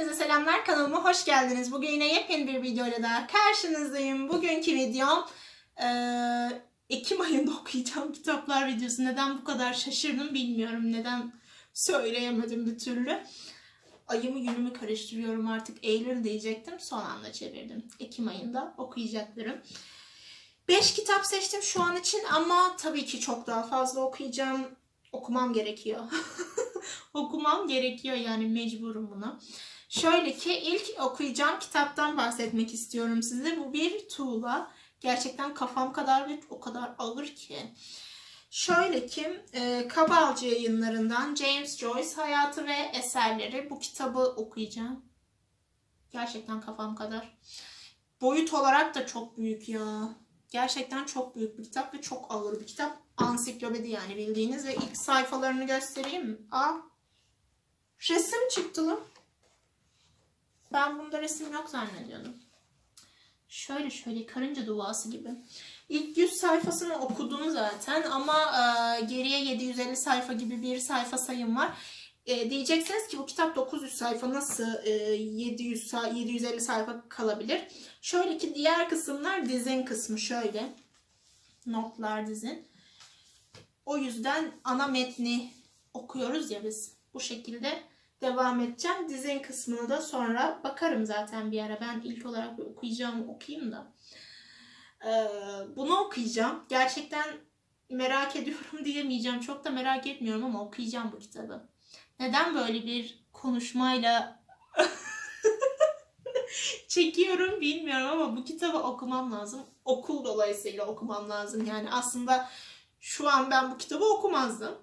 Hepinize selamlar kanalıma hoş geldiniz. Bugün yine yepyeni bir videoyla daha karşınızdayım. Bugünkü videom eee, Ekim ayında okuyacağım kitaplar videosu. Neden bu kadar şaşırdım bilmiyorum. Neden söyleyemedim bir türlü. Ayımı günümü karıştırıyorum artık. Eylül diyecektim. Son anda çevirdim. Ekim ayında okuyacaklarım. 5 kitap seçtim şu an için ama tabii ki çok daha fazla okuyacağım. Okumam gerekiyor. Okumam gerekiyor yani mecburum buna. Şöyle ki ilk okuyacağım kitaptan bahsetmek istiyorum size. Bu bir tuğla. Gerçekten kafam kadar ve o kadar ağır ki. Şöyle ki e, Kabalcı yayınlarından James Joyce Hayatı ve Eserleri bu kitabı okuyacağım. Gerçekten kafam kadar. Boyut olarak da çok büyük ya. Gerçekten çok büyük bir kitap ve çok ağır bir kitap. Ansiklopedi yani bildiğiniz ve ilk sayfalarını göstereyim mi? Aa, resim çıktı lan. Ben bunda resim yok zannediyordum. Şöyle şöyle karınca duası gibi. İlk 100 sayfasını okudum zaten ama e, geriye 750 sayfa gibi bir sayfa sayım var. E, diyeceksiniz ki bu kitap 900 sayfa nasıl e, 700 sa- 750 sayfa kalabilir? Şöyle ki diğer kısımlar dizin kısmı şöyle. Notlar dizin. O yüzden ana metni okuyoruz ya biz. Bu şekilde devam edeceğim. Dizin kısmını da sonra bakarım zaten bir ara. Ben ilk olarak okuyacağımı okuyayım da. Ee, bunu okuyacağım. Gerçekten merak ediyorum diyemeyeceğim. Çok da merak etmiyorum ama okuyacağım bu kitabı. Neden böyle bir konuşmayla çekiyorum bilmiyorum ama bu kitabı okumam lazım. Okul dolayısıyla okumam lazım. Yani aslında şu an ben bu kitabı okumazdım.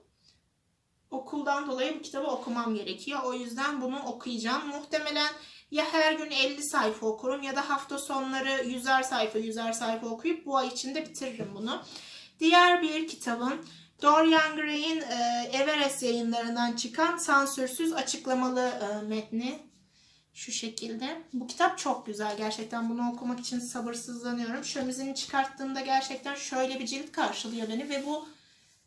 Okuldan dolayı bu kitabı okumam gerekiyor. O yüzden bunu okuyacağım. Muhtemelen ya her gün 50 sayfa okurum ya da hafta sonları 100'er sayfa 100'er sayfa okuyup bu ay içinde bitiririm bunu. Diğer bir kitabım Dorian Gray'in e, Everest yayınlarından çıkan sansürsüz açıklamalı e, metni. Şu şekilde. Bu kitap çok güzel. Gerçekten bunu okumak için sabırsızlanıyorum. Şömizini çıkarttığımda gerçekten şöyle bir cilt karşılıyor beni ve bu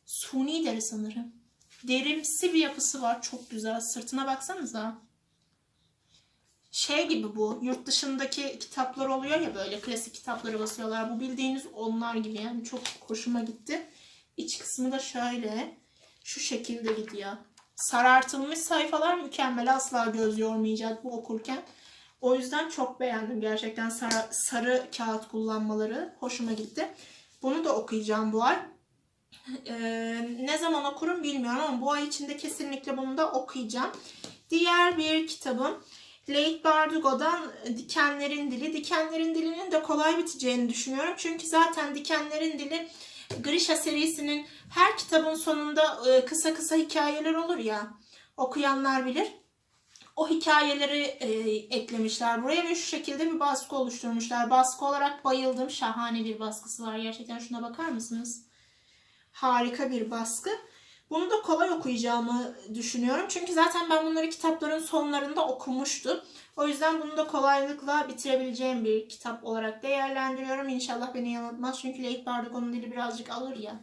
suni deri sanırım. Derimsi bir yapısı var. Çok güzel. Sırtına baksanıza. Şey gibi bu. Yurt dışındaki kitaplar oluyor ya böyle klasik kitapları basıyorlar. Bu bildiğiniz onlar gibi yani çok hoşuma gitti. İç kısmı da şöyle. Şu şekilde gidiyor. Sarartılmış sayfalar mükemmel. Asla göz yormayacak bu okurken. O yüzden çok beğendim gerçekten sarı, sarı kağıt kullanmaları. Hoşuma gitti. Bunu da okuyacağım bu ay. Ne zaman okurum bilmiyorum ama bu ay içinde kesinlikle bunu da okuyacağım. Diğer bir kitabım Late Bardugo'dan Dikenlerin Dili. Dikenlerin Dili'nin de kolay biteceğini düşünüyorum. Çünkü zaten Dikenlerin Dili Grisha serisinin her kitabın sonunda kısa kısa hikayeler olur ya. Okuyanlar bilir. O hikayeleri e, eklemişler buraya ve şu şekilde bir baskı oluşturmuşlar. Baskı olarak bayıldım. Şahane bir baskısı var. Gerçekten şuna bakar mısınız? Harika bir baskı. Bunu da kolay okuyacağımı düşünüyorum. Çünkü zaten ben bunları kitapların sonlarında okumuştum. O yüzden bunu da kolaylıkla bitirebileceğim bir kitap olarak değerlendiriyorum. İnşallah beni yanıltmaz. Çünkü Lake Bardugo'nun dili birazcık alır ya.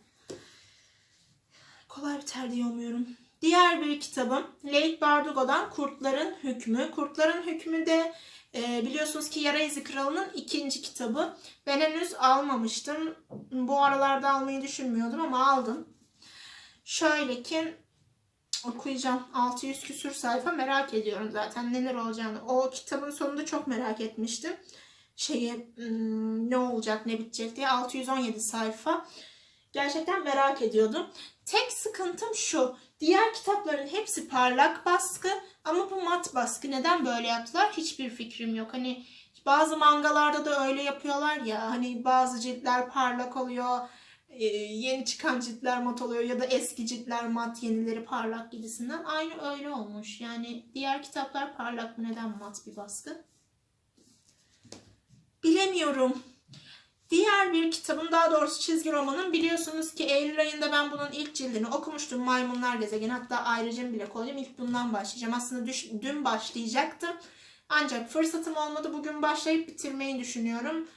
Kolay biter diye umuyorum. Diğer bir kitabım Lake Bardugo'dan Kurtların Hükmü. Kurtların Hükmü de e, biliyorsunuz ki Yara İzi Kralı'nın ikinci kitabı. Ben henüz almamıştım. Bu aralarda almayı düşünmüyordum ama aldım. Şöyle ki okuyacağım. 600 küsür sayfa merak ediyorum zaten neler olacağını. O kitabın sonunda çok merak etmiştim. Şeyi hmm, ne olacak ne bitecek diye 617 sayfa. Gerçekten merak ediyordum. Tek sıkıntım şu. Diğer kitapların hepsi parlak baskı ama bu mat baskı. Neden böyle yaptılar? Hiçbir fikrim yok. Hani bazı mangalarda da öyle yapıyorlar ya. Hani bazı ciltler parlak oluyor. e, yeni çıkan ciltler mat oluyor ya da eski ciltler mat, yenileri parlak gibisinden. Aynı öyle olmuş. Yani diğer kitaplar parlak mı? Neden mat bir baskı? Bilemiyorum. Diğer bir kitabım daha doğrusu çizgi romanım. Biliyorsunuz ki Eylül ayında ben bunun ilk cildini okumuştum. Maymunlar Gezegeni. Hatta ayrıca bile koydum. İlk bundan başlayacağım. Aslında düş, dün başlayacaktım. Ancak fırsatım olmadı. Bugün başlayıp bitirmeyi düşünüyorum.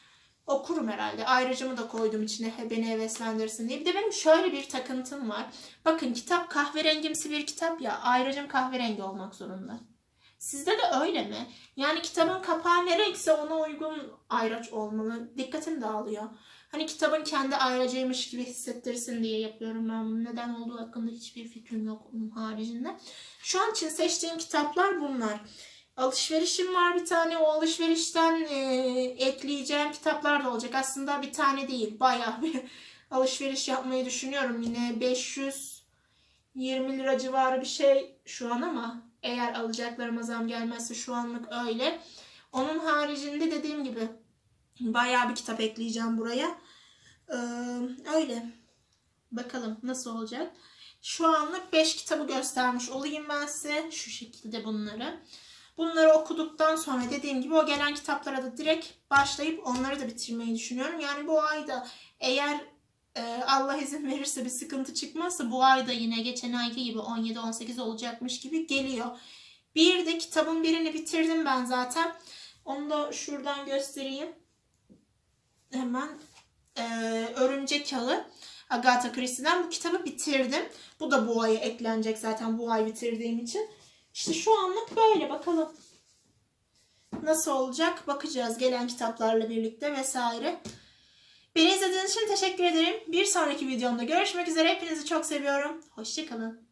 Okurum herhalde. Ayrıcımı da koydum içine he- beni heveslendirsin diye. Bir de benim şöyle bir takıntım var. Bakın kitap kahverengimsi bir kitap ya. Ayrıcım kahverengi olmak zorunda. Sizde de öyle mi? Yani kitabın kapağı ne renkse ona uygun ayraç olmalı. Dikkatim dağılıyor. Hani kitabın kendi ayracıymış gibi hissettirsin diye yapıyorum ben bunu. Neden olduğu hakkında hiçbir fikrim yok onun haricinde. Şu an için seçtiğim kitaplar bunlar. Alışverişim var bir tane. O alışverişten e, ekleyeceğim kitaplar da olacak. Aslında bir tane değil. Bayağı bir alışveriş yapmayı düşünüyorum. Yine 520 lira civarı bir şey şu an ama eğer alacaklarıma zam gelmezse şu anlık öyle. Onun haricinde dediğim gibi bayağı bir kitap ekleyeceğim buraya. Ee, öyle. Bakalım nasıl olacak. Şu anlık 5 kitabı göstermiş olayım ben size. Şu şekilde bunları. Bunları okuduktan sonra dediğim gibi o gelen kitaplara da direkt başlayıp onları da bitirmeyi düşünüyorum. Yani bu ayda eğer Allah izin verirse bir sıkıntı çıkmazsa bu ayda yine geçen ayki gibi 17-18 olacakmış gibi geliyor. Bir de kitabın birini bitirdim ben zaten. Onu da şuradan göstereyim. Hemen e, Örümcek Ağı Agatha Christie'den bu kitabı bitirdim. Bu da bu aya eklenecek zaten bu ay bitirdiğim için. İşte şu anlık böyle bakalım. Nasıl olacak bakacağız gelen kitaplarla birlikte vesaire. Beni izlediğiniz için teşekkür ederim. Bir sonraki videomda görüşmek üzere. Hepinizi çok seviyorum. Hoşçakalın.